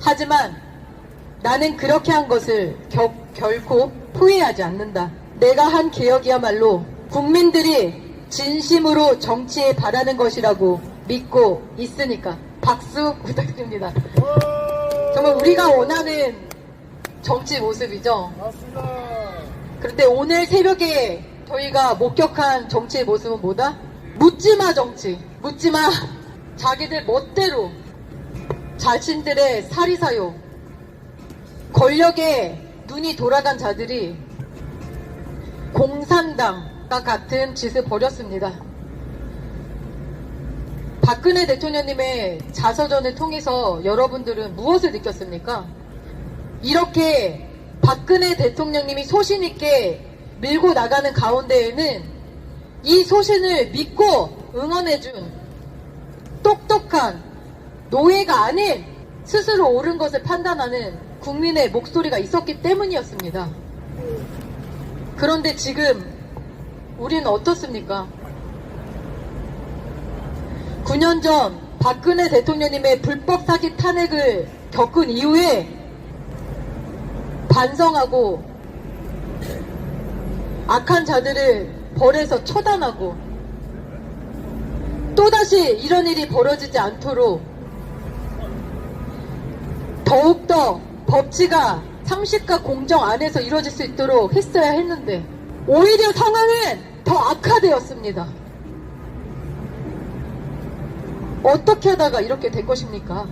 하지만 나는 그렇게 한 것을 겨- 결코 후회하지 않는다. 내가 한 개혁이야말로 국민들이 진심으로 정치에 바라는 것이라고 믿고 있으니까 박수 부탁드립니다. 정말 우리가 원하는 정치 모습이죠. 맞습니다. 그런데 오늘 새벽에 저희가 목격한 정치의 모습은 뭐다? 묻지마 정치. 묻지마. 자기들 멋대로 자신들의 사리사욕, 권력에 눈이 돌아간 자들이 공산당과 같은 짓을 벌였습니다. 박근혜 대통령님의 자서전을 통해서 여러분들은 무엇을 느꼈습니까? 이렇게 박근혜 대통령님이 소신있게 밀고 나가는 가운데에는 이 소신을 믿고 응원해준 똑똑한 노예가 아닌 스스로 옳은 것을 판단하는 국민의 목소리가 있었기 때문이었습니다. 그런데 지금 우리는 어떻습니까? 9년 전 박근혜 대통령님의 불법 사기 탄핵을 겪은 이후에 반성하고 악한 자들을 벌에서 처단하고 또다시 이런 일이 벌어지지 않도록 더욱더 법치가 상식과 공정 안에서 이루어질 수 있도록 했어야 했는데 오히려 상황은 더 악화되었습니다. 어떻게 하다가 이렇게 된 것입니까?